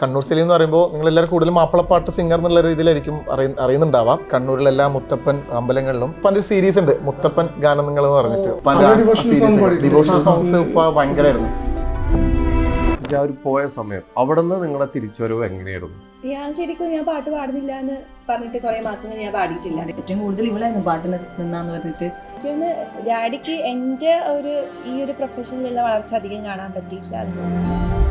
കണ്ണൂർ സലീം എന്ന് പറയുമ്പോൾ നിങ്ങൾ എല്ലാവരും കൂടുതലും മാപ്പിളപ്പാട്ട് സിംഗർ എന്നുള്ള രീതിയിലായിരിക്കും അറിയ- അറിയുന്നുണ്ടാവാം. കണ്ണൂരിലെല്ലാം മുത്തപ്പൻ അമ്പലങ്ങളിലും ഇപ്പൊ അതിന്റെ സീരീസ് ഉണ്ട്. മുത്തപ്പൻ ഗാനം നിങ്ങൾ എന്ന് പറഞ്ഞിട്ട്. പല സീരീസ്. ഡിവോഷണൽ സോങ്സ് ഇപ്പൊ ഭയങ്കരമായിരുന്നു ഒരു പോയ സമയം അവിടെ നിന്ന് നിങ്ങളെ തിരിച്ചുവരവ് എങ്ങനെയായിരുന്നു? ഞാൻ ശരിക്കും ഞാൻ പാട്ട് പാടുന്നില്ല എന്ന് പറഞ്ഞിട്ട് കുറെ മാസങ്ങൾ ഞാൻ പാടിയിട്ടില്ല. ഏറ്റവും കൂടുതൽ ഇവളായിരുന്നു പാട്ട് നിന്നാന്ന് പറഞ്ഞിട്ട്. എനിക്കൊന്ന് ഡാഡിക്ക് എന്റെ ഒരു ഈ ഒരു പ്രൊഫഷനിലുള്ള വളർച്ച അധികം കാണാൻ പറ്റിയിട്ടില്ല.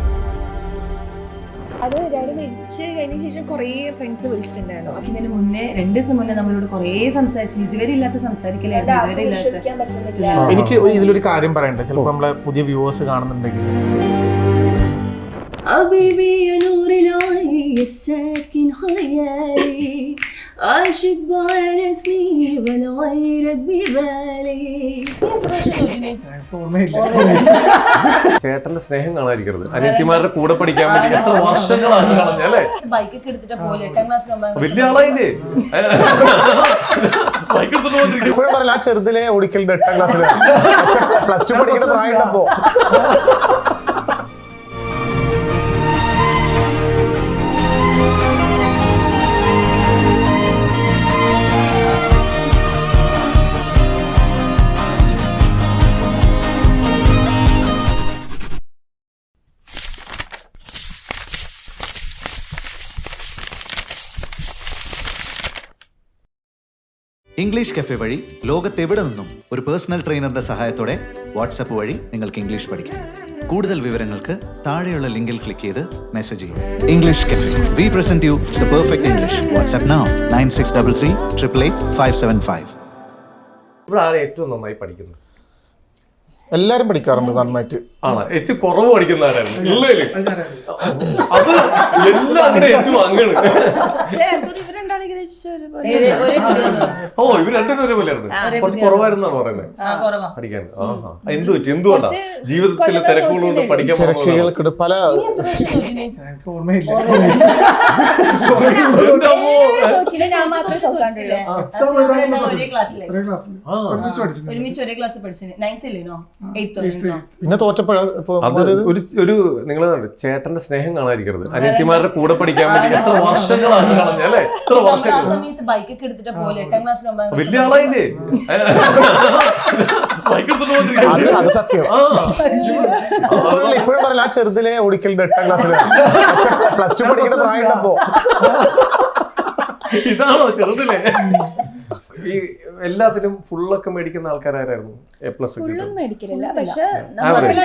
അത് ഡാഡി മരിച്ച് കഴിഞ്ഞ ശേഷം കുറേ ഫ്രണ്ട്സ് വിളിച്ചിട്ടുണ്ടായിരുന്നു ഇതിന് മുന്നേ രണ്ട് ദിവസം മുന്നേ നമ്മളോട് കുറേ സംസാരിച്ചു ഇതുവരെ ഇല്ലാത്ത സംസാരിക്കലായിരുന്നു അത് ഇതുവരെ ആർക്കും ഇല്ലാത്ത വിശ്വസിക്കാൻ പറ്റുന്നില്ല ആ. എനിക്ക് ഇതിലൊരു കാര്യം പറയണ്ടേ ചിലപ്പോൾ നമ്മളെ പുതിയ വ്യൂവേഴ്സ് കാണുന്നുണ്ടെങ്കിൽ حبيبي يا نور العين الساكن خيالي عاشق بعرسني ولا غيرك ببالي ചേട്ടന്റെ സ്നേഹം കാണാതിരിക്കരുത് അനിയത്തിമാരുടെ കൂടെ പഠിക്കാൻ വേണ്ടി എത്ര വർഷങ്ങളാണ് കളഞ്ഞല്ലേ ബൈക്കൊക്കെ എടുത്തിട്ട് പോലെ എട്ടാം ക്ലാസ്സിൽ വലിയ ആളായില്ലേ ബൈക്ക് എടുത്തിട്ട് പോകാണ്ടിരിക്കും ഇപ്പോഴും പറയില്ല ആ ചെറുതിലെ ഓടിക്കലിന്റെ എട്ടാം ക്ലാസ്സിൽ പ്ലസ് ടു പഠിക്കുന്ന പ്രായമുണ്ടപ്പോ ഇംഗ്ലീഷ് കഫേ വഴി ലോകത്തെവിടെ നിന്നും ഒരു പേഴ്സണൽ ട്രെയിനറുടെ സഹായത്തോടെ വാട്സപ്പ് വഴി നിങ്ങൾക്ക് ഇംഗ്ലീഷ് പഠിക്കാം. കൂടുതൽ വിവരങ്ങൾക്ക് താഴെയുള്ള ലിങ്കിൽ ക്ലിക്ക് ചെയ്ത് മെസ്സേജ് ചെയ്യും English cafe we present you the perfect English WhatsApp now nine six double three triple eight five seven five ഇവിടെ ആരാ ഏറ്റവും നന്നായി പഠിക്കുന്നത്? എല്ലാരും പഠിക്കാറുണ്ട് നന്നായിട്ട്. ആണ്? ഏറ്റവും കുറവ് പഠിക്കുന്ന ആരായിരുന്നു ഇല്ല? ഇല്ല അത് എല്ലാം അങ്ങനെ ഏറ്റവും അങ്ങണ് ഓ ഇവർ രണ്ടുപേരും ഒരുപോലെയായിരുന്നു കുറച്ച് കുറവായിരുന്നാണ് പറയുന്നത് പഠിക്കാൻ. എന്ത് പറ്റി? എന്തുകൊണ്ടാ ജീവിതത്തിലെ തിരക്കുകളോട് പഠിക്കാൻ പല. പിന്നെ തോറ്റപ്പോഴാ? ഒരു ഒരു നിങ്ങൾ ചേട്ടന്റെ സ്നേഹം കാണാതിരിക്കരുത്. അനിയത്തിമാരുടെ കൂടെ പഠിക്കാൻ വേണ്ടി എത്ര വർഷങ്ങളാണ് എത്ര നമ്മൾ ആ സമയത്ത് ബൈക്കൊക്കെ എടുത്തിട്ട് പോലെ എട്ടാം ക്ലാസ്സിൽ ഒമ്പതാം വലിയ ആളായില്ലേ? ബൈക്ക് എടുത്തിട്ട് അത് സത്യം. ഇപ്പോഴും ഇപ്പോഴും പറയില്ല ആ ചെറുതിലെ ഓടിക്കലിന്റെ എട്ടാം ക്ലാസ്സിൽ പ്ലസ് ടു പഠിക്കുന്ന പ്രായമുണ്ടപ്പോ. ഇതാണോ ചെറുതില്ലേ ഈ എല്ലാത്തിനും ഫുള്ളൊക്കെ മേടിക്കുന്ന ആൾക്കാരായിരുന്നു എ പ്ലസ് ഫുള്ളും മേടിക്കലില്ല. പക്ഷെ Average.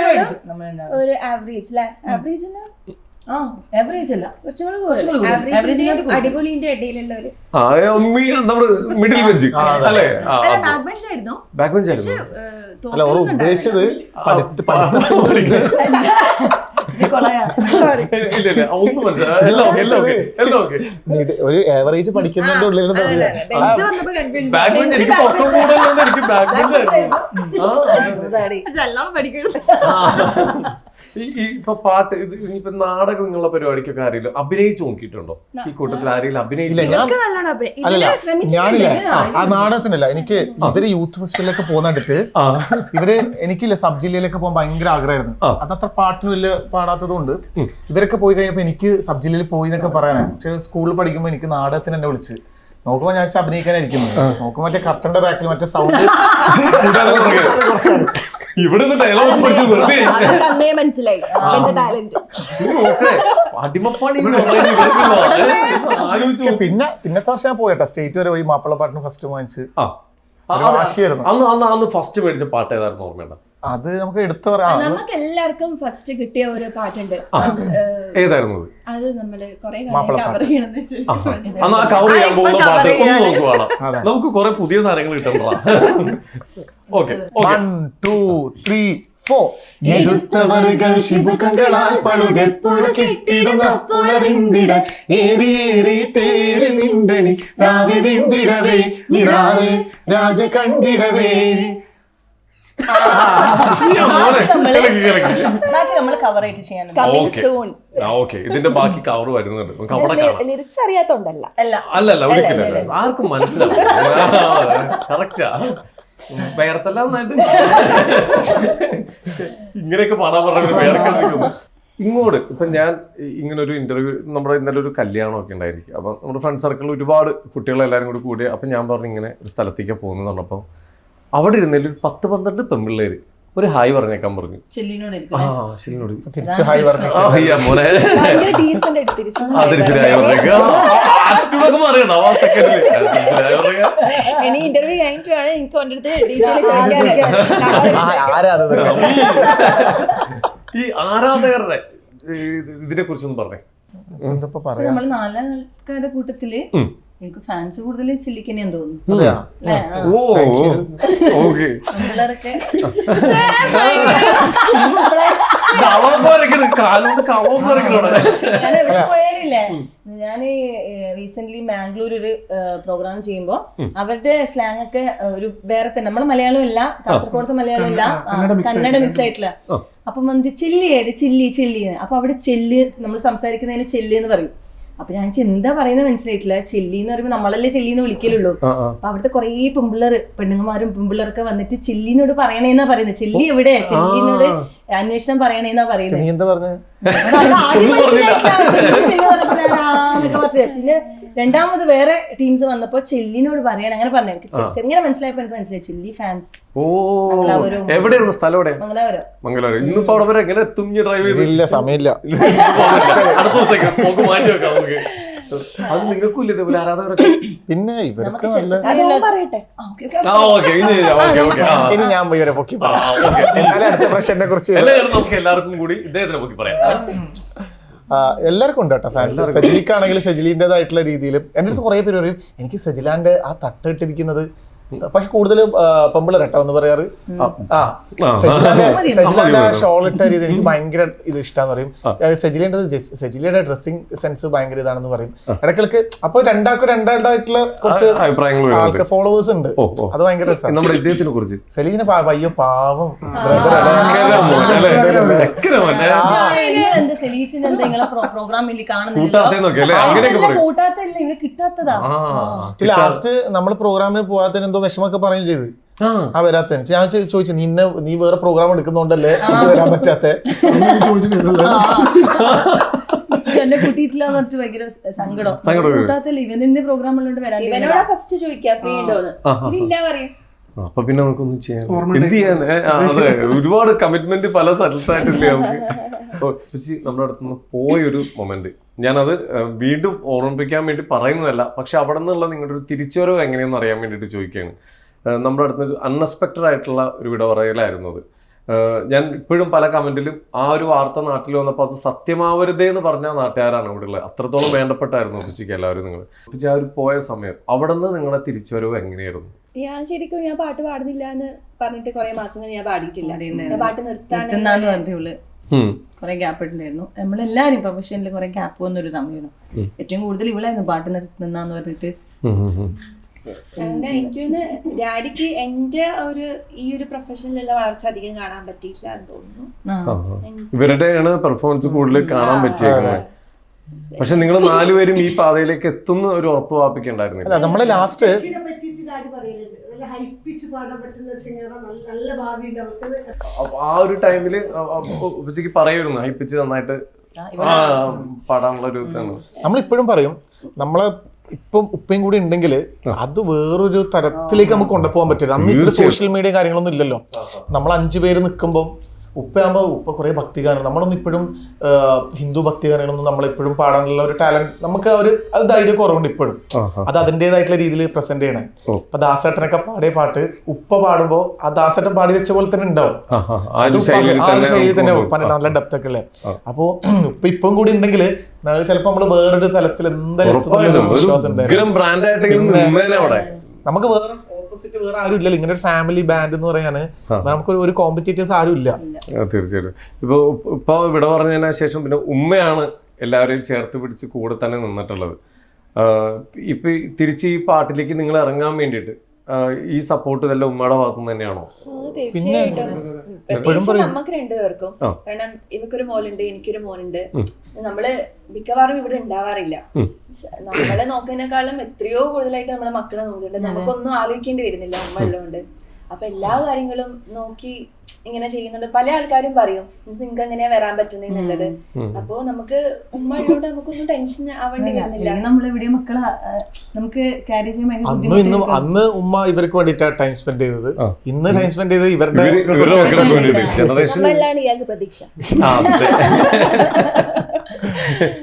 നമ്മളെല്ലാവരും ഒരു ആവറേജ് അല്ലെ ആവറേജിന് ആവറേജ് അല്ല. അടിപൊളിന്റെ ഇടയിലുള്ള ഒരു മിഡിൽ ബെഞ്ച് അല്ലേ? അല്ല ബാക്ക് ബെഞ്ച് ആയിരുന്നു. ബാക്ക് ബെഞ്ച് ആയിരുന്നു. അല്ല ഓർ ഉദ്ദേശിച്ചത് ഇല്ല ഇല്ല ഒന്നും മനസ്സിലായി എല്ലാം ഓക്കെ എല്ലാം ഓക്കെ. എല്ലാം ഓക്കെ. ഒരു ആവറേജ് പഠിക്കുന്നതിന്റെ ഉള്ളിൽ ബെഞ്ച് ഈ ഇപ്പൊ പാട്ട് ഇത് ഇപ്പൊ നാടകം നിങ്ങളുടെ പരിപാടിക്കൊക്കെ ആരെങ്കിലും അഭിനയിച്ചു നോക്കിയിട്ടുണ്ടോ? ഈ കൂട്ടത്തിൽ ആരെങ്കിലും ഇല്ല അഭിനയിച്ചു. ഞാനില്ല. ആ, നാടകത്തിനല്ല. എനിക്ക് ഇവർ യൂത്ത് ഫെസ്റ്റിവലൊക്കെ പോകുന്ന ഇവർ എനിക്കില്ല സബ് ജില്ലയിലൊക്കെ പോകാൻ ഭയങ്കര ആഗ്രഹമായിരുന്നു. അതത്ര പാട്ടിന് വലിയ പാടാത്തത് കൊണ്ട് ഇവരൊക്കെ പോയി കഴിഞ്ഞപ്പോ എനിക്ക് സബ് ജില്ലയിൽ പോയി എന്നൊക്കെ പറയാനാണ് പക്ഷെ സ്കൂളിൽ പഠിക്കുമ്പോൾ എനിക്ക് നാടകത്തിന് എന്നെ വിളിച്ച് നോക്കുമ്പോ ഞാൻ വെച്ചാൽ അഭിനയിക്കാനായിരിക്കുന്നു. നോക്കുമ്പോ മറ്റേ കർട്ടന്റെ ബാക്കിൽ മറ്റേ സൗണ്ട് ഇവിടെ ഡയലോഗ് പഠിച്ചു വെറുതെ അവർക്ക് അന്നേ മനസ്സിലായി. എന്റെ ടാലന്റ്. പിന്നെ പിന്നത്തെ വർഷം ഞാൻ പോയട്ടോ. സ്റ്റേറ്റ് വരെ പോയി മാപ്പിള പാട്ടിന് ഫസ്റ്റ് വാങ്ങിച്ച്. അന്ന് അന്ന് അന്ന് ഫസ്റ്റ് മേടിച്ച പാട്ട് ഏതായിരുന്നു ഓർമ്മയുണ്ടോ? അത് നമുക്ക് എടുത്തു പറയാം. നമുക്ക് എല്ലാവർക്കും ഫസ്റ്റ് കിട്ടിയ ഒരു പാട്ടുണ്ട്. ഏതായിരുന്നു അത്? നമ്മൾ കൊറേ. കവർ ചെയ്യണമെന്ന് അന്ന് ആ കവർ ചെയ്യാൻ പോകുന്ന പാട്ട് ഒന്ന്. നോക്കുവാണ്. നമുക്ക് കുറെ പുതിയ സാധനങ്ങൾ കിട്ടണ്ടതാ ഓക്കെ വൺ ടു ത്രീ എടുത്തവറുകൾ ശിബുക്കങ്ങളാൽ പളുതെപ്പുഴ കെട്ടിടുന്നപ്പുഴറിന്തിട ഏറി ഏറി തേരി നിണ്ടനി രാവി വിണ്ടിടവേ നിറാവേ രാജ കണ്ടിടവേ ഓക്കെ ഇതിന്റെ ബാക്കി കവർ വരുന്നുണ്ട്. നമുക്ക് അവിടെ കാണാം. ലിറിക്സ് അറിയാത്തോണ്ടല്ല. അല്ല. അല്ലല്ല ഒരിക്കലും ആർക്കും മനസ്സിലാവും കറക്റ്റാ വേർത്തല്ല ഇങ്ങനെയൊക്കെ പാടാൻ പറഞ്ഞു വേർക്കാൻ ഇങ്ങോട്ട് ഇപ്പൊ ഞാൻ ഇങ്ങനെ ഒരു ഇന്റർവ്യൂ നമ്മുടെ ഇന്നലെ ഒരു കല്യാണം ഒക്കെ ഉണ്ടായിരിക്കും അപ്പൊ നമ്മുടെ ഫ്രണ്ട് സർക്കിളിൽ ഒരുപാട് കുട്ടികളെല്ലാരും കൂടി കൂടി അപ്പൊ ഞാൻ പറഞ്ഞു ഇങ്ങനെ ഒരു സ്ഥലത്തേക്ക് പോകുന്നു പറഞ്ഞപ്പോൾ അവിടെ ഇരുന്നതിൽ ഒരു പത്ത് പന്ത്രണ്ട് പെൺപിള്ളേര്. ഒരു ഹായ് പറഞ്ഞേക്കാൻ പറഞ്ഞു. ആ ശരിനോട് തിരിച്ചു ഹായ് പറഞ്ഞു ആ അയ്യ മോനെ ഡീസന്റ് ആയിട്ട് തിരിച്ചു ആ തിരിച്ചിട്ട് ഹായ് പറഞ്ഞേക്ക്. ആറ്റിനൊക്കെ പറയണം ആ സെക്കൻഡിൽ ഇനി ഇന്റർവ്യൂ കഴിഞ്ഞിട്ട് വേണം എനിക്ക് അവന്റെ അടുത്ത് ഡീറ്റെയിൽ ആരാ അത് ഈ ആരാധകരുടെ ഇതിനെ കുറിച്ചൊന്നും പറഞ്ഞേ. എന്തപ്പോ പറയാ? നമ്മൾ നാലാൾക്കാരുടെ കൂട്ടത്തിൽ. എനിക്ക് ഫാൻസ് കൂടുതൽ ചില്ലിക്കനെയാന്ന് തോന്നുന്നു. ഞാൻ റീസെന്റ് മാംഗ്ലൂർ ഒരു പ്രോഗ്രാം ചെയ്യുമ്പോ അവരുടെ സ്ലാങ് ഒക്കെ ഒരു വേറെ തന്നെ. നമ്മളെ മലയാളം ഇല്ല കാസർഗോഡത്തെ മലയാളം ഇല്ല കന്നഡ മിക്സ് ആയിട്ടില്ല അപ്പൊ വന്നിട്ട് ചില്ലിയായിട്ട് ചില്ലി ചില്ലി. അപ്പൊ അവിടെ ചെല്ല് നമ്മൾ സംസാരിക്കുന്നതിന് ചെല്ല് എന്ന് പറയും. അപ്പൊ ഞാൻ എന്താ പറയുന്നത് മനസ്സിലായിട്ടില്ല. ചെല്ലി എന്ന് പറയുമ്പോൾ നമ്മളല്ലേ ചെല്ലി എന്ന് വിളിക്കലുള്ളൂ. അപ്പൊ അവിടുത്തെ കുറേ പെമ്പിള്ളേർ പെണ്ണുങ്ങമാരും പെമ്പിള്ളേരൊക്കെ വന്നിട്ട് ചെല്ലിനോട് പറയണേന്നാ പറയുന്നത് ചെല്ലി എവിടെ? ചെല്ലിനോട് അന്വേഷണം പറയണേന്നാ പറയുന്നത് ആദ്യം മനസ്സിലായിട്ടില്ല. ചെല്ലി ചെല്ലി പറഞ്ഞപ്പോ. പിന്നെ രണ്ടാമത് വേറെ ടീംസ് വന്നപ്പോ ചെല്ലിനോട് പറയണം. അങ്ങനെ പറഞ്ഞു എനിക്ക് ചെറുങ്ങനെ മനസ്സിലായപ്പോ എനിക്ക് മനസ്സിലായി ചെല്ലി ഫാൻസ് ഓ. എവിടെയായിരുന്നു? സ്ഥലം എവിടെ മംഗലാപുരം. മംഗലാപുരം. ഇന്നിപ്പോ അവിടെ വരെ എങ്ങനെ എത്തും ഡ്രൈവ് ചെയ്തില്ല സമയമില്ല. അടുത്ത ദിവസം മാറ്റി വെക്കാം നമുക്ക്. അത് നിങ്ങൾക്കും ഇല്ല ഇതേപോലെ ആരാധകരൊക്കെ. പിന്നെ ഇവർക്ക് നല്ല ഇനി ഓക്കെ ഓക്കെ ആ. ഇനി ഞാൻ പോയി വരെ പൊക്കി പറയാം. എന്നാലും അടുത്ത പ്രശ്നത്തെ കുറിച്ച് എല്ലാവർക്കും കൂടി ഇദ്ദേഹത്തിനെ പൊക്കി പറയാം. എല്ലാവർക്കും ഉണ്ട് കേട്ടോ ഫാൻസ് സജിലിക്കാണെങ്കിൽ സജിലിന്റെതായിട്ടുള്ള രീതിയിൽ എന്റെ അടുത്ത് കുറേ പേര് പറയും എനിക്ക് സജിലാന്റെ ആ തട്ട് ഇട്ടിരിക്കുന്നത് പക്ഷെ കൂടുതൽ പെമ്പിളർ കേട്ടോ എന്ന് പറയാറ്. ആ. സജിലാന്റെ സജിലാന്റെ ആ ഷോൾ ഇട്ട രീതി എനിക്ക് ഭയങ്കര ഇത് ഇഷ്ടമാന്ന് പറയും. സജിലിന്റെ സെജിലിയുടെ ഡ്രസ്സിംഗ് സെൻസ് ഭയങ്കര ഇതാണെന്ന് പറയും. ഇടക്കിടക്ക് അപ്പൊ രണ്ടാൾക്കും രണ്ടാളായിട്ടുള്ള കുറച്ച്. ആൾക്ക് ഫോളോവേഴ്സ് ഉണ്ട്. അത് ഭയങ്കര രസമാണ് നമ്മുടെ ഇദ്ദേഹത്തിനെ കുറിച്ച്. സലീജിനെ അയ്യോ പാവം. ലാസ്റ്റ് നമ്മൾ പ്രോഗ്രാമിന് പോകാത്തതിന് എന്തോ വിഷമൊക്കെ പറയും ചെയ്ത്. ആ. വരാത്ത. ഞാൻ ചോദിച്ചു നിന്നെ നീ വേറെ പ്രോഗ്രാം എടുക്കുന്നോണ്ടല്ലേ? എനിക്ക് വരാൻ പറ്റാത്ത? എന്നെ കൂട്ടിയിട്ടില്ല എന്ന് പറഞ്ഞിട്ട് ഭയങ്കര സങ്കടം. സങ്കടം. വരും. കൂട്ടാത്തല്ല ഇവന്റെ പ്രോഗ്രാമിലുണ്ട് വരാൻ ഇവനോടാ ഫസ്റ്റ് ചോദിക്കാ ഫ്രീ ഉണ്ടോന്ന്. ഇല്ല പറയും. അപ്പൊ പിന്നെ നമുക്കൊന്നും ചെയ്യാൻ എന്ത് ചെയ്യാൻ അതെ ഒരുപാട് കമ്മിറ്റ്മെന്റ് പല സ്ഥലത്തായിട്ടില്ലേ നമുക്ക്. ചേച്ചി നമ്മുടെ അടുത്ത് നിന്ന് പോയൊരു മൊമെന്റ് ഞാനത് വീണ്ടും ഓർമ്മിപ്പിക്കാൻ വേണ്ടി പറയുന്നതല്ല പക്ഷെ അവിടെ നിന്നുള്ള നിങ്ങളുടെ ഒരു തിരിച്ചുവരവ് എങ്ങനെയെന്ന് അറിയാൻ വേണ്ടിയിട്ട് ചോദിക്കുകയാണ്. നമ്മുടെ അടുത്ത് ഒരു അൺഎക്സ്പെക്റ്റഡ് ആയിട്ടുള്ള ഒരു വിട പറയലായിരുന്നു അത് ഞാൻ ഇപ്പോഴും പല കമന്റിലും ആ ഒരു വാർത്ത നാട്ടിൽ വന്നപ്പോൾ അത് സത്യമാവരുതേ എന്ന് പറഞ്ഞ നാട്ടുകാരാണ് ഇവിടെ ഉള്ളത്. അത്രത്തോളം വേണ്ടപ്പെട്ടായിരുന്നു ഒപ്പിച്ചിക്ക് എല്ലാവരും നിങ്ങൾ ഒപ്പിച്ച് ആ ഒരു പോയ സമയം അവിടെ നിന്ന് നിങ്ങളുടെ തിരിച്ചുവരവ് എങ്ങനെയായിരുന്നു? ഞാൻ ശരിക്കും ഞാൻ പാട്ട് പാടുന്നില്ല എന്ന് പറഞ്ഞിട്ട് കുറെ മാസങ്ങൾ ഞാൻ പാടിയിട്ടില്ല. ഞാൻ പാട്ട് നിർത്താന്ന് ഉം. കുറെ ഗ്യാപ്പ് ഉണ്ടായിരുന്നു നമ്മളെല്ലാരും പ്രൊഫഷനിൽ കുറെ ഗ്യാപ്പ് വന്ന ഒരു സമയമാണ്. ഏറ്റവും കൂടുതൽ ഇവളായിരുന്നു പാട്ട് നിർത്തുന്നാന്ന് പറഞ്ഞിട്ട് എനിക്ക് ഡാഡിക്ക് എന്റെ ഒരു ഈ ഒരു പ്രൊഫഷനിലുള്ള വളർച്ച അധികം കാണാൻ പറ്റിയില്ല എന്ന് തോന്നുന്നു. ഇവരുടെയാണ് പെർഫോമൻസ് കൂടുതൽ കാണാൻ പറ്റിയത് പക്ഷെ നിങ്ങൾ നാലുപേരും ഈ പാതയിലേക്ക് എത്തുന്ന ഒരു ഉറപ്പ് വാപ്പിക്കണ്ടായിരുന്നു അല്ല നമ്മൾ ലാസ്റ്റ് പറയുന്നുണ്ട് നല്ല ഹൈപ്പിച്ച് പാടാൻ പറ്റുന്ന സിംഗറാണ് നല്ല ഭാവിയുണ്ട് അവർക്ക് ആ ഒരു ടൈമിൽ ഉച്ചയ്ക്ക് പറയുമായിരുന്നു ഹൈപ്പിച്ച് നന്നായിട്ട് പാടാനുള്ള ഒരു നമ്മളിപ്പോഴും പറയും നമ്മളെ ഇപ്പം ഉപ്പയും കൂടി ഉണ്ടെങ്കിൽ അത് വേറൊരു തരത്തിലേക്ക് നമുക്ക് കൊണ്ടുപോകാൻ പറ്റില്ല. അന്ന് ഇത്ര സോഷ്യൽ മീഡിയ കാര്യങ്ങളൊന്നും ഇല്ലല്ലോ. നമ്മൾ അഞ്ചു പേര് നിൽക്കുമ്പോൾ ഉപ്പയാകുമ്പോൾ ഉപ്പ കുറേ ഭക്തിഗാനം. നമ്മളൊന്നും ഇപ്പോഴും ഹിന്ദു ഭക്തിഗാനങ്ങളൊന്നും നമ്മളെപ്പോഴും പാടാനുള്ള ഒരു ടാലന്റ് നമുക്ക് ഒരു അത് ധൈര്യം കുറവുണ്ട് ഇപ്പോഴും. അത് അതിന്റെതായിട്ടുള്ള രീതിയിൽ പ്രസന്റ് ചെയ്യണേ. അപ്പൊ ദാസേട്ടനൊക്കെ പാടിയ പാട്ട് ഉപ്പ പാടുമ്പോൾ ആ ദാസേട്ടൻ പാടി വെച്ച പോലെ തന്നെ ഉണ്ടാവും. ആ, ഒരു ശൈലിയിൽ തന്നെ പണ്ട് നല്ല ഡെപ്ത് ഒക്കെ അല്ലേ? അപ്പോ ഉപ്പ ഇപ്പം കൂടി ഉണ്ടെങ്കിൽ ചിലപ്പോൾ നമ്മൾ വേറൊരു തലത്തിൽ എന്തായാലും വിശ്വാസം ഉണ്ടായിരുന്നു നമുക്ക് വേറെ ഓപ്പോസിറ്റ് വേറെ ആരും ഇല്ലല്ലോ. ഇങ്ങനെ ഒരു ഫാമിലി ബാൻഡ് എന്ന് പറയാന്. നമുക്ക് ഒരു കോമ്പറ്റീറ്റേഴ്സ് ആരും ഇല്ല. തീർച്ചയായിട്ടും. ഇപ്പൊ ഇപ്പൊ ഇവിടെ പറഞ്ഞതിന് ശേഷം പിന്നെ ഉമ്മയാണ് എല്ലാവരെയും ചേർത്ത് പിടിച്ച് കൂടെ തന്നെ നിന്നിട്ടുള്ളത്. ഇപ്പൊ തിരിച്ച് ഈ പാട്ടിലേക്ക് നിങ്ങൾ ഇറങ്ങാൻ വേണ്ടിയിട്ട് ഈ സപ്പോർട്ട് ഇതെല്ലാം ഉമ്മയുടെ ഭാഗത്തു തന്നെയാണോ? തീർച്ചയായിട്ടും. പ്രത്യേകിച്ച് നമുക്ക് രണ്ടുപേർക്കും. കാരണം ഇവക്കൊരു മോനുണ്ട് എനിക്കൊരു മോനുണ്ട്. നമ്മൾ മിക്കവാറും ഇവിടെ ഉണ്ടാവാറില്ല. നമ്മളെ നോക്കുന്നതിനേക്കാളും എത്രയോ കൂടുതലായിട്ട് നമ്മളെ മക്കളെ നോക്കുന്നുണ്ട്. നമുക്കൊന്നും ആലോചിക്കേണ്ടി വരുന്നില്ല ഉമ്മ ഉള്ളതുകൊണ്ട് അപ്പൊ എല്ലാ കാര്യങ്ങളും നോക്കി ഇങ്ങനെ ചെയ്യുന്നുണ്ട്. പല ആൾക്കാരും പറയും നിങ്ങൾക്ക് എങ്ങനെയാ വരാൻ പറ്റുന്നുള്ളത് അപ്പോ നമുക്ക് ഉമ്മ ഉള്ളതുകൊണ്ട് നമുക്കൊന്നും ടെൻഷൻ ആവേണ്ടി വരുന്നില്ല മക്കളെ നമുക്ക് ക്യാരി ചെയ്യാൻ അന്ന് അന്നും അന്ന് ഉമ്മ ഇവർക്ക് വേണ്ടിയിട്ടാണ് ടൈം സ്പെൻഡ് ചെയ്തത്. ഇന്ന് ടൈം സ്പെൻഡ് ചെയ്തത് ഇവരുടെ ഇയാൾക്ക് പ്രതീക്ഷ.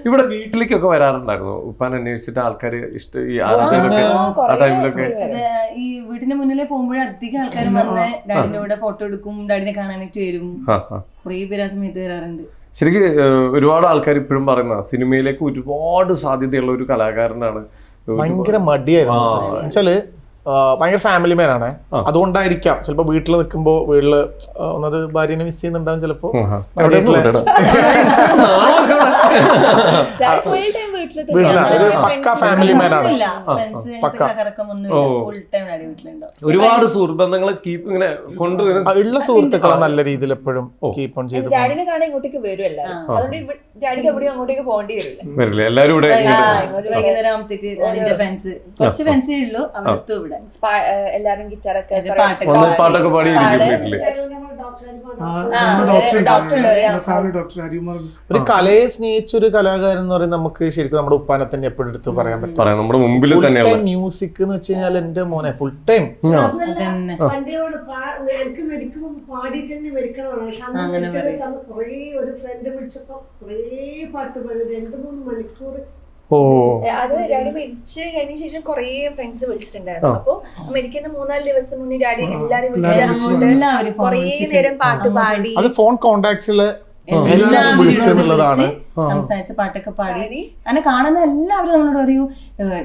ഇവിടെ വീട്ടിലേക്കൊക്കെ വരാറുണ്ടായിരുന്നു. ഉപ്പാൻ അന്വേഷിച്ചിട്ട് ആൾക്കാർ ഇഷ്ട ഈ ആ ടൈമിലൊക്കെ ആ ടൈമിലൊക്കെ ഈ വീടിന്റെ മുന്നിലെ പോകുമ്പോഴേ അധികം ആൾക്കാർ വന്ന് ഡാഡിന്റെ കൂടെ ഫോട്ടോ എടുക്കും ഡാഡിനെ കാണാനായിട്ട് വരും. കുറെ പേര് ആ സമയത്ത് വരാറുണ്ട്. ശരിക്കും ഒരുപാട് ആൾക്കാർ ഇപ്പോഴും പറയുന്ന സിനിമയിലേക്ക് ഒരുപാട് സാധ്യതയുള്ള ഒരു കലാകാരനാണ്. ഭയങ്കര മടിയായിരുന്നു. ആ. ഭയങ്കര ഫാമിലി മാൻ ആണ്. ആ. അതുകൊണ്ടായിരിക്കാം. ചിലപ്പോ വീട്ടിൽ നിൽക്കുമ്പോ വീട്ടിൽ ഒന്നത് ഭാര്യനെ മിസ് ചെയ്യുന്നുണ്ടാവും ചിലപ്പോ. ആഹാ. സുഹൃത്ത് വീട്ടിൽ ഒരുപാട് സുഹൃബന്ധങ്ങൾ കീപ്പ് ഇങ്ങനെ കൊണ്ടുവരുന്ന ആ, ഉള്ള സുഹൃത്തുക്കളെ നല്ല രീതിയിൽ എപ്പോഴും കീപ്പ് ഓൺ ചെയ്ത് ഡാഡിനെ കാണാൻ ഇങ്ങോട്ടേക്ക് വരുമല്ല അതുകൊണ്ട് ഇവ- ഡാഡിക്ക് എവിടെയും അങ്ങോട്ടേക്ക് പോകേണ്ടി വരില്ല. വരില്ല. എല്ലാരും ഇവിടെ വൈകുന്നേരം കുറച്ച് ഫാൻസേ ഉള്ളൂ. അവിടെ ഇവിടെ. എല്ലാരും ഗിറ്റാറൊക്കെ പാട്ടൊക്കെ പാടി, ഒരു കലയെ സ്നേഹിച്ചൊരു കലാകാരൻ എന്ന് പറയുന്നത് നമുക്ക് ശരിക്കും നമ്മുടെ ഉപ്പാനെ തന്നെ എപ്പോഴും എടുത്ത് പറയാൻ പറ്റും. പറയാം. നമ്മുടെ മുമ്പിൽ ഫുൾ ടൈം മ്യൂസിക് എന്ന് വെച്ച് കഴിഞ്ഞാൽ എന്റെ മോനെ ഫുൾ ടൈം തന്നെ ഓ. അത് ഡാഡി മരിച്ച് കഴിഞ്ഞ ശേഷം കൊറേ ഫ്രണ്ട്സ് വിളിച്ചിട്ടുണ്ടായിരുന്നു. അപ്പൊ മരിക്കുന്ന മൂന്നാൽ ദിവസം മുന്നേ ഡാഡി എല്ലാരും വിളിച്ച് അങ്ങോട്ട് എല്ലാവരും കുറേ നേരം പാട്ട് പാടി. അത് ഫോൺ കോണ്ടാക്ട്സിൽ എല്ലാവരും വിളിച്ചെന്നുള്ളതാണ് വിളിച്ച് സംസാരിച്ച് പാട്ടൊക്കെ പാടി. അങ്ങനെ കാണുന്ന എല്ലാവരും നമ്മളോട് പറയൂ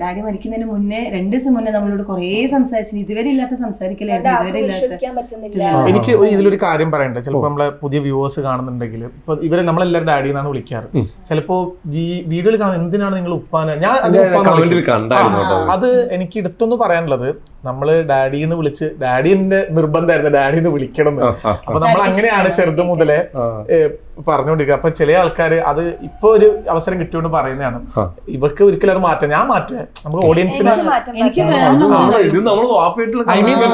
ഡാഡി മരിക്കുന്നതിന് മുന്നേ രണ്ട് ദിവസം മുന്നേ നമ്മളോട് കുറേ സംസാരിച്ചു ഇതുവരെ ഇല്ലാത്ത സംസാരിക്കലായിരുന്നു ഇതുവരെ ഇല്ലാത്ത എനിക്ക് ഇതിലൊരു കാര്യം പറയണ്ടേ? ചിലപ്പോ നമ്മളെ പുതിയ വ്യൂവേഴ്സ് കാണുന്നുണ്ടെങ്കിൽ ഇപ്പൊ ഇവരെ നമ്മളെല്ലാവരും ഡാഡി എന്നാണ് വിളിക്കാറ്. ചിലപ്പോ വീഡിയോയിൽ കാണുന്ന എന്തിനാണ് നിങ്ങൾ ഉപ്പാന ഞാൻ അത് കമന്റിൽ കണ്ടായിരുന്നു അത്. അത് എനിക്ക് എടുത്തൊന്ന് പറയാനുള്ളത് നമ്മൾ ഡാഡി എന്ന് വിളിച്ച് ഡാഡിന്റെ നിർബന്ധമായിരുന്നു ഡാഡി എന്ന് വിളിക്കണം അപ്പൊ നമ്മൾ അങ്ങനെയാണ് ചെറുത് മുതലേ പറഞ്ഞുകൊണ്ടിരിക്കുക. അപ്പൊ ചില ആൾക്കാർ അത് ഇപ്പൊ ഒരു അവസരം കിട്ടിയോണ്ട് പറയുന്നതാണ്. ഇവർക്ക് ഒരിക്കലും അത് മാറ്റാം ഞാൻ മാറ്റുക നമുക്ക് ഓഡിയൻസിന്? ഓഡിയൻസിന് daddy യുടെ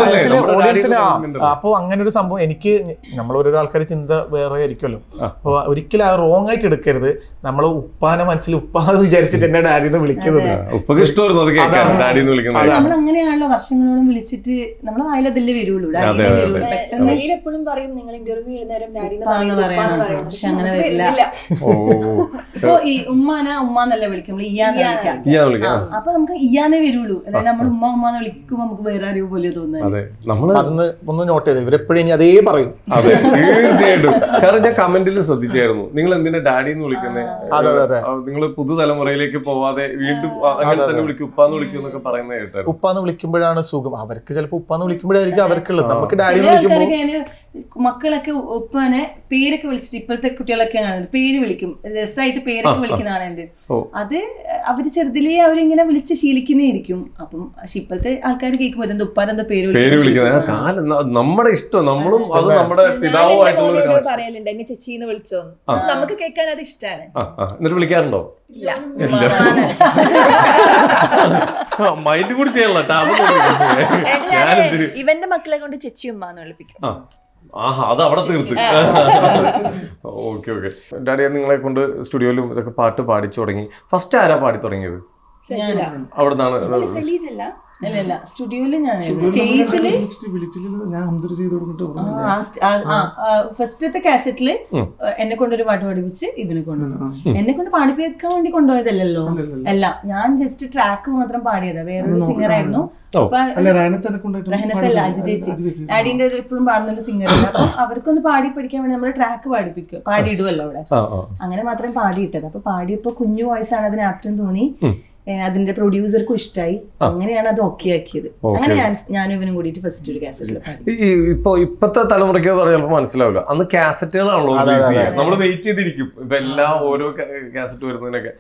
comment അല്ലേ? അപ്പൊ അങ്ങനെ ഒരു സംഭവം എനിക്ക് നമ്മൾ ഓരോരോ ആൾക്കാർ ചിന്ത വേറെ ആയിരിക്കുമല്ലോ. ആ. അപ്പൊ ഒരിക്കലും അത് റോങ് ആയിട്ട് എടുക്കരുത്. നമ്മൾ ഉപ്പാനെ മനസ്സിൽ ഉപ്പാന്ന് വിചാരിച്ചിട്ട് എന്നെ ഡാഡി എന്ന് വിളിക്കുന്നത്. എന്ന് നമ്മൾ അങ്ങനെയാണല്ലോ വർഷങ്ങളോളം വിളിച്ചിട്ട് നമ്മൾ വായിലതല്ലേ വരുള്ളൂ. എപ്പോഴും പറയും നിങ്ങൾ ഇന്റർവ്യൂ എഴുന്നേരം ഡാഡി ഉപ്പാന്ന് പറയണം. പക്ഷെ അങ്ങനെ വരില്ല. ഓ ഇപ്പൊ ഈ ഉമ്മാന ഉമ്മാന്നല്ലേ വിളിക്കും. അപ്പൊ നമുക്ക് ഇയാനെ വരുള്ളൂ. അല്ലാണ്ട് നമ്മൾ ഉമ്മ ഉമ്മ എന്ന് വിളിക്കുമ്പോ നമുക്ക് വേറെ അറിവ് പോലെ തോന്നുന്നത് ഒന്ന് നോട്ട് ചെയ്ത്. ഇവരെപ്പോഴും അതേ പറയും. അതെ തീർച്ചയായിട്ടും. കാരണം ഞാൻ കമന്റിൽ ശ്രദ്ധിച്ചായിരുന്നു. നിങ്ങൾ എന്തിനാ ഡാഡി എന്ന് വിളിക്കുന്നത് അതെ, അതെ, അതെ. നിങ്ങൾ പുതുതലമുറയിലേക്ക് പോവാതെ വീണ്ടും അങ്ങനെ തന്നെ വിളിക്കും. ഉപ്പാന്ന് വിളിക്കും എന്നൊക്കെ പറയുന്നത് കേട്ടായിരുന്നു. ഉപ്പാന്ന് വിളിക്കുമ്പോഴാണ് സുഖം. അവർക്ക് ചിലപ്പോൾ ഉപ്പാന്ന് വിളിക്കുമ്പോഴായിരിക്കും അവർക്കുള്ളത്. നമുക്ക് ഡാഡി വിളിക്കുമ്പോൾ മക്കളൊക്കെ ഉപ്പാനെ പേരൊക്കെ വിളിച്ചിട്ട് ഇപ്പോഴത്തെ കുട്ടികളൊക്കെ പേര് വിളിക്കും. രസമായിട്ട് പേരൊക്കെ വിളിക്കുന്ന കാണുന്നുണ്ട് ഓ. അത് അവർ ചെറുതിലേ അവരിങ്ങനെ വിളിച്ച് ശീലിക്കുന്നതായിരിക്കും അപ്പം പക്ഷെ ഇപ്പോഴത്തെ ആൾക്കാർ കേൾക്കുമ്പോൾ എന്തോ ഉപ്പാനെന്താ പേര് വിളിക്കുന്നത്? നമ്മുടെ ഇഷ്ടം. നമ്മളും അത്? നമ്മുടെ പിതാവുമായിട്ടുള്ള. പറയലുണ്ട്. എന്നെ ചേച്ചിന്ന് വിളിച്ചോ നമുക്ക് കേൾക്കാൻ അത് ഇഷ്ടമാണ് എന്നിട്ട് വിളിക്കാറുണ്ടോ? ഇല്ല. മൈൻഡ് കൂടി ചെയ്യണം ഇവന്റെ മക്കളെ കൊണ്ട് ചേച്ചി ഉമ്മാന്ന് വിളിപ്പിക്കും. ആ. ആഹാ അത് അവിടെ തീർത്ത് ഓക്കെ ഓക്കെ. ഡാഡി നിങ്ങളെ കൊണ്ട് സ്റ്റുഡിയോയിലും ഇതൊക്കെ പാട്ട് പാടിച്ചു തുടങ്ങി. ഫസ്റ്റ് ആരാ പാടി തുടങ്ങിയത്? സ്റ്റുഡിയോയിൽ ഞാൻ സ്റ്റേജിൽ വിളിച്ചിട്ട് വിളിച്ചില്ല ഞാൻ ഹംദർ ചെയ്ത് കൊടുത്തിട്ട് ഫസ്റ്റത്തെ കാസറ്റിൽ എന്നെ കൊണ്ടൊരു പാട്ട് പഠിപ്പിച്ച് ഇവനെ കൊണ്ടുവന്നു. എന്നെ കൊണ്ട് പാടിപ്പിക്കാൻ വേണ്ടി കൊണ്ടുപോയതല്ലല്ലോ? അല്ല ഞാൻ ജസ്റ്റ് ട്രാക്ക് മാത്രം പാടിയതാ. വേറൊരു സിംഗർ ആയിരുന്നു. റഹനത്തല്ല അജിതേച്ചി ഡാഡിന്റെ ഒരു എപ്പോഴും പാടുന്ന ഒരു സിംഗർ അപ്പൊ അവർക്കൊന്ന് പാടി പഠിക്കാൻ വേണ്ടി നമ്മൾ ട്രാക്ക് പാടിപ്പിക്കും. പാടിയിടുമല്ലോ അവിടെ. അങ്ങനെ മാത്രമേ പാടിയിട്ടത്. അപ്പൊ പാടിയപ്പോ കുഞ്ഞു വോയിസ് ആണ് അതിന് ആപ്റ്റം തോന്നി. അതിന്റെ പ്രൊഡ്യൂസർക്കും ഇഷ്ടമായി അങ്ങനെയാണ് അത് ഓക്കെ ആക്കിയത്. അങ്ങനെ ഞാൻ ഞാനും ഇവനും കൂടിയിട്ട് ഫസ്റ്റ് ഒരു കാസറ്റിൽ ഈ ഇപ്പൊ ഇപ്പത്തെ തലമുറയ്ക്ക് പറഞ്ഞാൽ മനസ്സിലാവില്ല. അന്ന് കാസറ്റുകളാണല്ലോ നമ്മൾ വെയിറ്റ് ചെയ്തിരിക്കും. ഇപ്പൊ എല്ലാ ഓരോ കാസറ്റ് വരുന്നതിനൊക്കെ.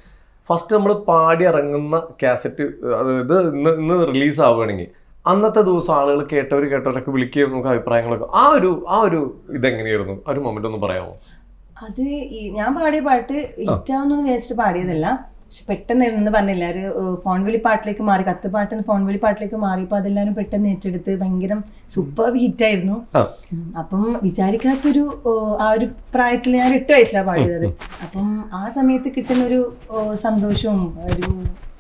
ഫസ്റ്റ് നമ്മൾ പാടി ഇറങ്ങുന്ന കാസറ്റ് അതായത് ഇന്ന് ഇന്ന് റിലീസ് ആവുകയാണെങ്കിൽ അന്നത്തെ ദിവസം ആളുകൾ കേട്ടവർ കേട്ടവരൊക്കെ വിളിക്കുകയും നമുക്ക് അഭിപ്രായങ്ങളൊക്കെ. ആ ഒരു ആ ഒരു ഇതെങ്ങനെയായിരുന്നു? ആ ഒരു മൊമെന്റ് ഒന്ന് പറയാമോ? അത് ഈ ഞാൻ പാടിയ പാട്ട് ഹിറ്റാവുന്നു വിചാരിച്ചിട്ട് പാടിയതല്ല. പക്ഷെ പെട്ടെന്ന് എന്ന് പറഞ്ഞില്ല ഒരു ഫോൺ വിളി പാട്ടിലേക്ക് മാറി കത്ത് പാട്ടിൽ ഫോൺ വിളി പാട്ടിലേക്ക് മാറിയപ്പോൾ അതെല്ലാവരും പെട്ടെന്ന് ഏറ്റെടുത്ത് ഭയങ്കര സൂപ്പർ ഹിറ്റായിരുന്നു. ആയിരുന്നു അപ്പം വിചാരിക്കാത്തൊരു ആ ഒരു പ്രായത്തിൽ ഞാൻ എട്ട് വയസ്സിലാണ് പാടിയത്. അപ്പം ആ സമയത്ത് കിട്ടുന്ന ഒരു സന്തോഷവും ഒരു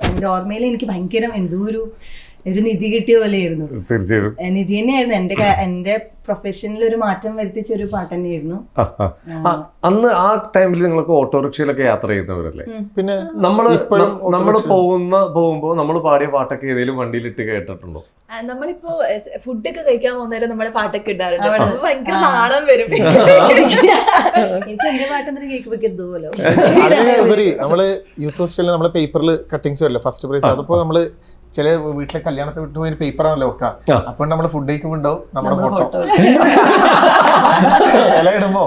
എന്റെ ഓർമ്മയിൽ എനിക്ക് ഭയങ്കര എന്തോ ഒരു ഒരു നിധി കിട്ടിയ പോലെയായിരുന്നു. തീർച്ചയായും. നിധി തന്നെയായിരുന്നു. എന്റെ എന്റെ എന്റെ പ്രൊഫഷനിൽ ഒരു മാറ്റം വരുത്തിച്ച ഒരു പാട്ട് തന്നെയായിരുന്നു. അന്ന് ആ ടൈമിൽ നിങ്ങൾക്ക് ഓട്ടോറിക്ഷയിലൊക്കെ യാത്ര ചെയ്യുന്നവരല്ലേ? പിന്നെ നമ്മൾ നമ്മൾ നമ്മൾ പോകുന്ന പോകുമ്പോ നമ്മൾ പാടിയ പാട്ടൊക്കെ ഏതെങ്കിലും വണ്ടിയിലിട്ട് കേട്ടിട്ടുണ്ടോ? നമ്മളിപ്പോ ഫുഡൊക്കെ കഴിക്കാൻ പോകുന്നേരം നമ്മുടെ പാട്ടൊക്കെ ഇടാറുണ്ട്. ഭയങ്കര നാണം വരും. എനിക്ക് എന്റെ വെക്കുന്നത് പോലെ അതിന് ഉപരി നമ്മൾ യൂത്ത് ഹോസ്റ്റലിൽ നമ്മളെ പേപ്പറിൽ കട്ടിങ്സ് വരില്ല? ഫസ്റ്റ് പ്രൈസ് അതിപ്പോ നമ്മൾ ചില വീട്ടിലെ കല്യാണത്തെ വിട്ടു പോയി പേപ്പർ ആണല്ലോ വെക്ക ആ. അപ്പൊ നമ്മൾ ഫുഡ് ഉണ്ടാവും. നമ്മുടെ ഫോട്ടോ ഇല ഇടുമ്പോ?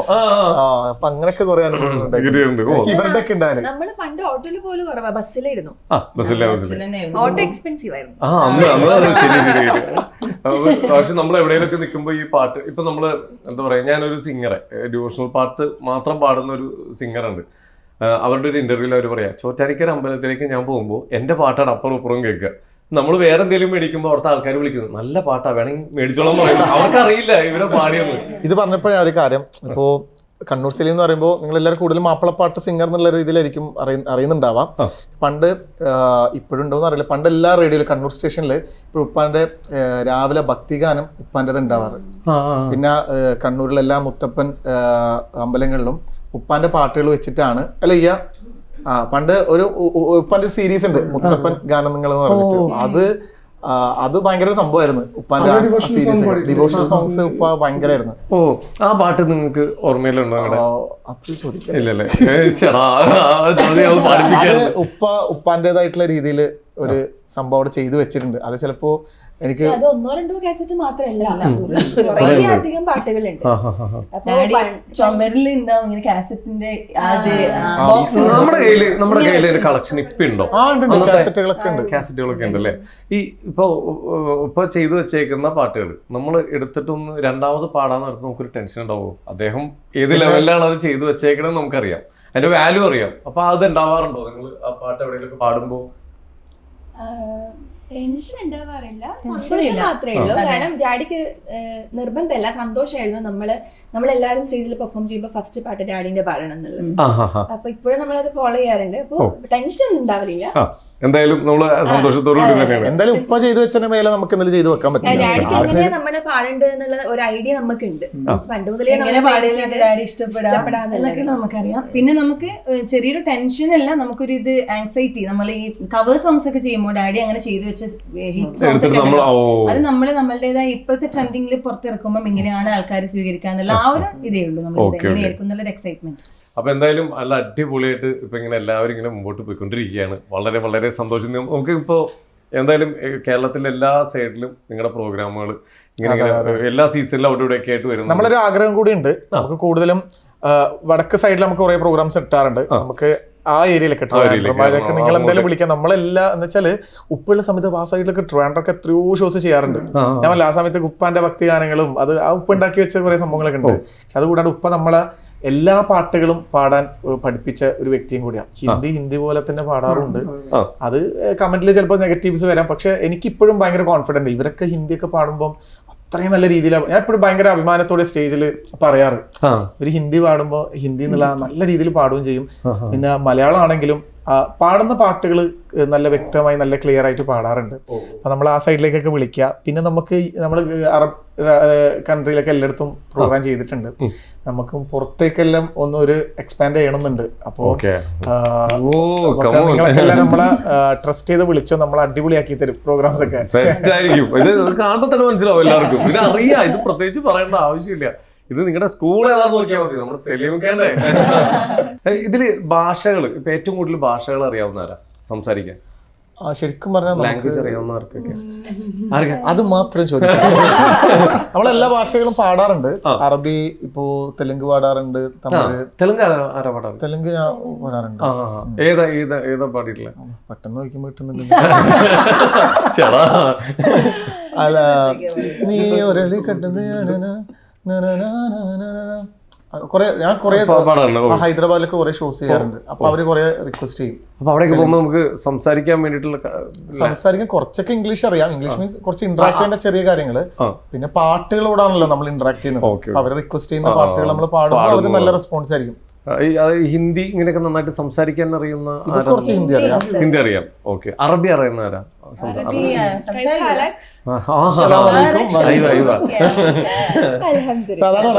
അപ്പൊ അങ്ങനൊക്കെ കുറെ. ഓ. ഇവരുടെ ഒക്കെ ഉണ്ടായിരുന്നു നമ്മൾ പണ്ട് ഓട്ടോയിൽ പോലും കുറവാ. ബസ്സിലായിരുന്നു ആ ബസ്സിലെ ബസ്സിലെ ഓട്ടോ എക്സ്പെൻസീവ് ആയിരുന്നു. പക്ഷെ നമ്മൾ എവിടെയെങ്കിലൊക്കെ നിൽക്കുമ്പോൾ ഈ പാട്ട് ഇപ്പൊ നമ്മൾ എന്താ പറയാ ഞാനൊരു സിംഗറെ ഡിവോഷണൽ പാട്ട് മാത്രം പാടുന്ന ഒരു സിംഗർ ഉണ്ട് അവരുടെ ഒരു ഇന്റർവ്യൂവിൽ അവർ പറയാ ചോറ്റാനിക്കര അമ്പലത്തിലേക്ക് ഞാൻ പോകുമ്പോൾ എന്റെ പാട്ടാണ് അപ്പുറം ഇപ്പുറം കേൾക്കുക നമ്മൾ വേറെ എന്തെങ്കിലും മേടിക്കുമ്പോൾ അവിടുത്തെ ആൾക്കാർ വിളിക്കുന്നു. നല്ല പാട്ടാ വേണമെങ്കിൽ മേടിച്ചോളാം അവർക്ക് അറിയില്ല അവർക്കറിയില്ല ഇവരെ പാടിയൊന്നും. ഇത് പറഞ്ഞപ്പോഴേ ഒരു കാര്യം. ഇപ്പോ കണ്ണൂർ സിലി എന്ന് പറയുമ്പോൾ നിങ്ങൾ എല്ലാവരും കൂടുതലും മാപ്പിളപ്പാട്ട് സിംഗർ എന്നുള്ള രീതിയിലായിരിക്കും അറിയ അറിയുന്നുണ്ടാവാം. പണ്ട് പണ്ട് ഇപ്പോഴുണ്ടോന്ന് അറിയില്ല. പണ്ട് എല്ലാ റേഡിയോയിലും കണ്ണൂർ സ്റ്റേഷനിൽ ഇപ്പോൾ ഉപ്പാന്റെ രാവിലെ ഭക്തിഗാനം ഉപ്പാന്റെത് ഉണ്ടാവാറ്. പിന്നെ കണ്ണൂരിലെല്ലാ കണ്ണൂരിലെ മുത്തപ്പൻ അമ്പലങ്ങളിലും ഉപ്പാന്റെ പാട്ടുകൾ വെച്ചിട്ടാണ് അല്ല ഈ ആ പണ്ട് ഒരു ഉപ്പാന്റെ സീരീസ് ഉണ്ട് മുത്തപ്പൻ ഗാനം നിങ്ങൾ പറഞ്ഞിട്ട്. അത് അത് ഭയങ്കര സംഭവമായിരുന്നു ഉപ്പാന്റെ സീരീസ്. ഡിവോഷണൽ സോങ്സ് ഉപ്പ ഭയങ്കരമായിരുന്നു ഓ ആ പാട്ട് നിങ്ങൾക്ക് ഓർമ്മയിലുണ്ടോ അത് ചോദിക്കാം. ഉപ്പ ഉപ്പാന്റേതായിട്ടുള്ള രീതിയിൽ ഒരു സംഭവം അവിടെ ചെയ്തു വെച്ചിട്ടുണ്ട്. അത് ചിലപ്പോ എനിക്ക് അത് ഒന്നോ രണ്ടോ കാസറ്റ് മാത്രമല്ല. കുറേ അധികം പാട്ടുകളുണ്ട്. ചുമരിലുണ്ടാവും ഇങ്ങനെ കാസറ്റിന്റെ ആ, ബോക്സ് നമ്മുടെ കയ്യിൽ നമ്മുടെ കയ്യിൽ ഒരു കളക്ഷൻ ഇപ്പൊ ഉണ്ടോ? ആ ഉണ്ട് കാസറ്റുകളൊക്കെ ഉണ്ട്. അല്ലേ ഈ ഇപ്പൊ ഇപ്പൊ ചെയ്തു വെച്ചേക്കുന്ന പാട്ടുകൾ നമ്മൾ എടുത്തിട്ടൊന്ന് രണ്ടാമത് പാടാൻ നേരത്ത് നമുക്കൊരു ടെൻഷൻ ഉണ്ടാവും? അദ്ദേഹം ഏത് ലെവലിലാണ് അത് ചെയ്തു വെച്ചേക്കണെന്ന് നമുക്കറിയാം. അതിന്റെ വാല്യൂ അറിയാം. അപ്പൊ അത് ഉണ്ടാവാറുണ്ടോ? നിങ്ങൾ ആ പാട്ട് എവിടെയെങ്കിലും പാടുമ്പോ? ടെൻഷൻ ഉണ്ടാവാറില്ല സന്തോഷം മാത്രമേ ഉള്ളൂ. കാരണം ഡാഡിക്ക് നിർബന്ധമല്ല. സന്തോഷമായിരുന്നു നമ്മൾ. നമ്മളെല്ലാരും സ്റ്റേജിൽ പെർഫോം ചെയ്യുമ്പോൾ ഫസ്റ്റ് പാട്ട് ഡാഡിന്റെ പാടണം എന്നുള്ളത് അപ്പൊ ഇപ്പോഴും നമ്മളത് ഫോളോ ചെയ്യാറുണ്ട്. അപ്പൊ ടെൻഷൻ ഒന്നും ഉണ്ടാവില്ല എന്തായാലും നമ്മൾ സന്തോഷത്തോടു കൂടി തന്നെയാണ്. എന്തായാലും ഉപ്പ ചെയ്തു വെച്ചതിന് മേലെ നമുക്ക് എന്തെങ്കിലും ചെയ്തു വെക്കാൻ പറ്റില്ല. നമ്മൾ പാടുണ്ട് എന്നുള്ള ഒരു ഐഡിയ നമുക്കുണ്ട്. ഉണ്ട് പണ്ട് മുതലേ എങ്ങനെ നമ്മൾ പാടിയത് ഡാഡി ഇഷ്ടപ്പെടാം ഇഷ്ടപ്പെടാന്നുള്ളത്. എന്നൊക്കെ നമുക്കറിയാം. പിന്നെ നമുക്ക് ചെറിയൊരു ടെൻഷൻ അല്ല നമുക്കൊരു ഇത് ആങ്സൈറ്റി നമ്മൾ ഈ കവർ സോങ്സ് ഒക്കെ ചെയ്യുമ്പോൾ ഡാഡി അങ്ങനെ ചെയ്തു വെച്ച ഹിറ്റ് സോങ്സ് ഒക്കെ അത് നമ്മൾ നമ്മളുടേതായ ഇപ്പോഴത്തെ ട്രെൻഡിങ്ങിൽ പുറത്തിറക്കുമ്പോൾ ഇങ്ങനെയാണ് ആൾക്കാർ സ്വീകരിക്കുക എന്നുള്ള ആ ഒരു ഇതേ ഉള്ളൂ. നമ്മൾ. എങ്ങനെയായിരിക്കും എക്സൈറ്റ്മെന്റ് അപ്പൊ എന്തായാലും നല്ല അടിപൊളിയായിട്ട് ഇപ്പം ഇങ്ങനെ എല്ലാവരും ഇങ്ങനെ മുമ്പോട്ട് പോയിക്കൊണ്ടിരിക്കുകയാണ്. വളരെ വളരെ സന്തോഷം. നമുക്ക് ഇപ്പോ എന്തായാലും കേരളത്തിലെ എല്ലാ സൈഡിലും നിങ്ങളുടെ പ്രോഗ്രാമുകൾ ഇങ്ങനെ ഇങ്ങനെ എല്ലാ സീസണിലും അവിടെ ഇവിടെ ഒക്കെ ആയിട്ട് വരുന്നു നമ്മളൊരു ആഗ്രഹം കൂടി ഉണ്ട് നമുക്ക് കൂടുതലും വടക്ക് സൈഡിൽ നമുക്ക് കുറെ പ്രോഗ്രാംസ് ഇട്ടാറുണ്ട് നമുക്ക് ആ ഏരിയയിലൊക്കെ ട്രാൻഡർമാരൊക്കെ ട്രിവാൻഡ്രമാരൊക്കെ നിങ്ങൾ എന്തായാലും വിളിക്കാം. നമ്മളെല്ലാം എന്ന് വെച്ചാൽ ഉപ്പുള്ള സമയത്ത് ആ സൈഡിലൊക്കെ ട്രിവാൻഡ്രൊക്കെ എത്രയോ ഷോസ് ചെയ്യാറുണ്ട്. ഞാൻ ആ സമയത്ത് ഉപ്പാന്റെ ഭക്തി ഗാനങ്ങളും അത് ആ ഉപ്പ് ഉണ്ടാക്കി വെച്ച കുറെ സംഭവങ്ങളൊക്കെ ഉണ്ട്. പക്ഷെ അതുകൂടാണ്ട് ഉപ്പ നമ്മളെ എല്ലാ പാട്ടുകളും പാടാൻ പഠിപ്പിച്ച ഒരു വ്യക്തിയും കൂടിയാണ്. ഹിന്ദി ഹിന്ദി പോലെ തന്നെ പാടാറുണ്ട്. അത് കമന്റിൽ ചിലപ്പോൾ നെഗറ്റീവ്സ് വരാം. പക്ഷെ എനിക്കിപ്പോഴും ഭയങ്കര കോൺഫിഡന്റ് ഇവരൊക്കെ ഹിന്ദിയൊക്കെ പാടുമ്പോൾ അത്രയും നല്ല രീതിയിലാണ് ഞാൻ എപ്പോഴും ഭയങ്കര അഭിമാനത്തോടെ സ്റ്റേജിൽ പറയാറ്. ഒരു ഹിന്ദി പാടുമ്പോൾ ഹിന്ദി എന്നുള്ള നല്ല രീതിയിൽ പാടുകയും ചെയ്യും. പിന്നെ മലയാളം ആണെങ്കിലും പാടുന്ന പാട്ടുകൾ നല്ല വ്യക്തമായി നല്ല ക്ലിയർ ആയിട്ട് പാടാറുണ്ട്. അപ്പൊ നമ്മൾ ആ സൈഡിലേക്കൊക്കെ വിളിക്കുക പിന്നെ നമുക്ക് നമ്മൾ അറബ് കൺട്രിയിലൊക്കെ എല്ലായിടത്തും പ്രോഗ്രാം ചെയ്തിട്ടുണ്ട്. നമുക്കും പുറത്തേക്കെല്ലാം ഒന്ന് ഒരു എക്സ്പാൻഡ് ചെയ്യണമെന്നുണ്ട് അപ്പോൾ. നിങ്ങളെല്ലാം നമ്മളെ ട്രസ്റ്റ് ചെയ്ത് വിളിച്ചോ നമ്മൾ അടിപൊളിയാക്കി തരും പ്രോഗ്രാംസ് ഒക്കെ. ഇത് കാണുമ്പോൾ തന്നെ മനസ്സിലാവും എല്ലാവർക്കും. ഇത് അറിയാം. ഇത് പ്രത്യേകിച്ച് പറയേണ്ട ആവശ്യമില്ല. ഇത് നിങ്ങളുടെ സ്കൂൾ ഏതാന്ന് നോക്കിയാൽ മതി. നമ്മുടെ സെലിമിക്കാണ്ടേ ഇതിൽ ഭാഷകൾ ഇപ്പൊ ഏറ്റവും കൂടുതൽ ഭാഷകൾ അറിയാവുന്നവരാ? സംസാരിക്കാൻ. ആ, ശരിക്കും പറഞ്ഞാൽ ലാംഗ്വേജ് അറിയാവുന്നവർക്കൊക്കെ. ആർക്കാ? അത് മാത്രം ചോദിക്കാം. നമ്മളെല്ലാ ഭാഷകളും പാടാറുണ്ട്. അറബി ഇപ്പോ തെലുങ്ക് പാടാറുണ്ട്. തമിഴ്. തെലുങ്ക് ആരാ ആരാ പാടാറ്? തെലുങ്ക് ഞാൻ പാടാറുണ്ട്. ഏതാ ഏതാ ഏതാ പാടിയിട്ടില്ല പെട്ടെന്ന് നോക്കുമ്പോ കിട്ടുന്നുണ്ട്. ചേടാ അല്ല നീ ഒരളി കട്ടുന്ന കുറെ ഞാൻ കുറെ ഹൈദരാബാദിലൊക്കെ കുറെ ഷോസ് ചെയ്യാറുണ്ട്. അപ്പൊ അവർ കുറെ റിക്വസ്റ്റ് ചെയ്യും. അപ്പൊ അവിടേക്ക് പോകുമ്പോൾ നമുക്ക് സംസാരിക്കാൻ വേണ്ടിയിട്ടുള്ള സംസാരിക്കാൻ കുറച്ചൊക്കെ ഇംഗ്ലീഷ് അറിയാം. ഇംഗ്ലീഷ് മീൻസ് കുറച്ച് ഇന്ററാക്ട് ചെയ്യേണ്ട ചെറിയ കാര്യങ്ങൾ. പിന്നെ പാട്ടുകളോടാണല്ലോ നമ്മൾ ഇന്ററാക്ട് ചെയ്യുന്നത്. അവരെ റിക്വസ്റ്റ് ചെയ്യുന്ന പാട്ടുകൾ നമ്മൾ പാടുമ്പോൾ അവർ നല്ല റെസ്പോൺസ് ആയിരിക്കും. ഹിന്ദി ഇങ്ങനെയൊക്കെ നന്നായിട്ട് സംസാരിക്കാൻ അറിയുന്ന കുറച്ച് ഹിന്ദി അറിയാം. ഹിന്ദി അറിയാം. ഓക്കെ. അറബി അറിയുന്ന ആരാ?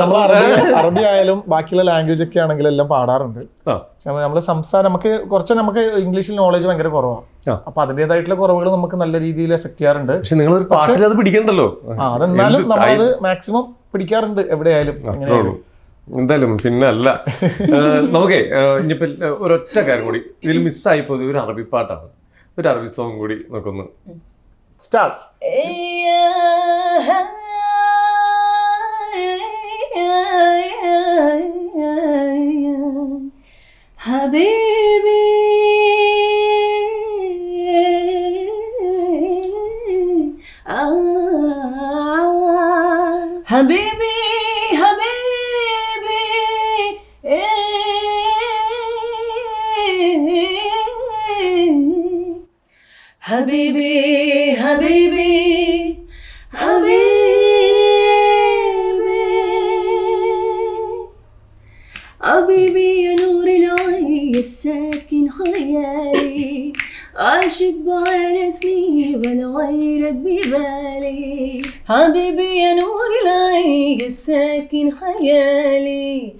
നമ്മൾ അറബി അറബി. ആയാലും ബാക്കിയുള്ള ലാംഗ്വേജ് ഒക്കെ ആണെങ്കിൽ എല്ലാം പാടാറുണ്ട്. പക്ഷെ നമ്മൾ സംസാരം നമുക്ക് കുറച്ച് നമുക്ക് ഇംഗ്ലീഷിൽ നോളജ് ഭയങ്കര കുറവാണ്. അപ്പൊ അതിന്റേതായിട്ടുള്ള കുറവുകൾ നമുക്ക് നല്ല രീതിയിൽ എഫക്ട് ചെയ്യാറുണ്ട്. പക്ഷെ നിങ്ങൾ ഒരു പാട്ടിൽ അത് പിടിക്കണ്ടല്ലോ അതെന്നാലും നമ്മളത് മാക്സിമം പിടിക്കാറുണ്ട് എവിടെയായാലും ഉള്ളൂ. എന്തായാലും പിന്നെ അല്ല നമുക്കേ ഇനിയിപ്പോ ഒരൊറ്റ കാര്യം കൂടി. ഇതിൽ മിസ്സായി പോയത് ഒരു അറബി പാട്ടാണ്. ഒരു അറബി സോങ് കൂടി നമുക്കൊന്ന് സ്റ്റാർട്ട്. ഹബീബി حبيبي يا نور العين الساكن خيالي. عاشق بعرسني ولا غيرك ببالي. حبيبي يا نور العين الساكن خيالي.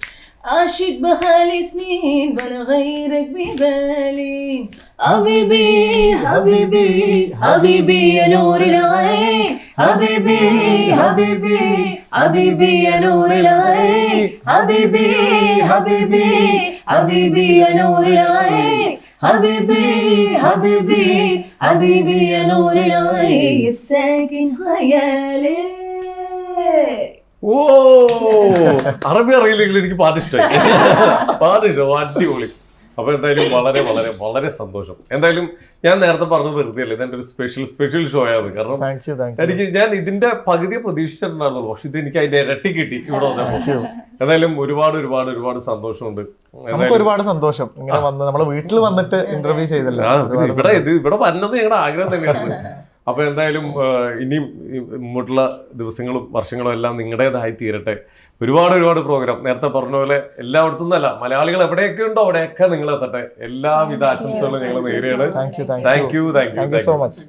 عاشق بخالي سنين ولا غيرك ببالي. حبيبي حبيبي حبيبي يا نور العين. حبيبي حبيبي ഹബീബി അനൂറിലായി ഹബീബി ഹബീബി ഹബീബി അനൂറിലായി ഹബീബി ഹബീബി ഹബീബി അനൂറിലായി സാകിൻ ഹയാലേ. ഓ അറബി അറിയില്ലെങ്കിൽ എനിക്ക് പാട്ട് ഇഷ്ടമായി പാട്ട് ഇഷ്ടം അടിപൊളി. അപ്പൊ എന്തായാലും വളരെ വളരെ വളരെ സന്തോഷം. എന്തായാലും ഞാൻ നേരത്തെ പറഞ്ഞു വെറുതെ ഇതെന്റെ ഇതെന്റെ ഒരു സ്പെഷ്യൽ സ്പെഷ്യൽ ഷോ ആണ് കാരണം എനിക്ക് ഞാൻ ഇതിന്റെ പകുതി പ്രതീക്ഷിച്ചിട്ടുണ്ടായിരുന്നു പക്ഷെ ഇത് എനിക്ക് അതിന്റെ ഇരട്ടി കിട്ടി ഇവിടെ എന്തായാലും ഒരുപാട് ഒരുപാട് ഒരുപാട് സന്തോഷമുണ്ട്. നമുക്ക് ഒരുപാട് സന്തോഷം ഇങ്ങനെ വന്ന് നമ്മളെ വീട്ടിൽ വന്നിട്ട് ഇന്റർവ്യൂ ചെയ്തല്ലോ. ഇവിടെ ഇത് ഇവിടെ വന്നത് ഞങ്ങളുടെ ആഗ്രഹം തന്നെയാണ്. അപ്പൊ എന്തായാലും ഇനി മുമ്പുള്ള മുമ്പോട്ടുള്ള ദിവസങ്ങളും വർഷങ്ങളും എല്ലാം നിങ്ങളുടേതായി തീരട്ടെ. ഒരുപാട് ഒരുപാട് പ്രോഗ്രാം നേരത്തെ പറഞ്ഞ പോലെ എല്ലായിടത്തും നിന്നല്ല മലയാളികൾ എവിടെയൊക്കെ ഉണ്ടോ അവിടെയൊക്കെ നിങ്ങൾ എത്തട്ടെ എല്ലാവിധ ആശംസകളും ഞങ്ങൾ നേരെയാണ് thank you thank thank you you thank you thank you so much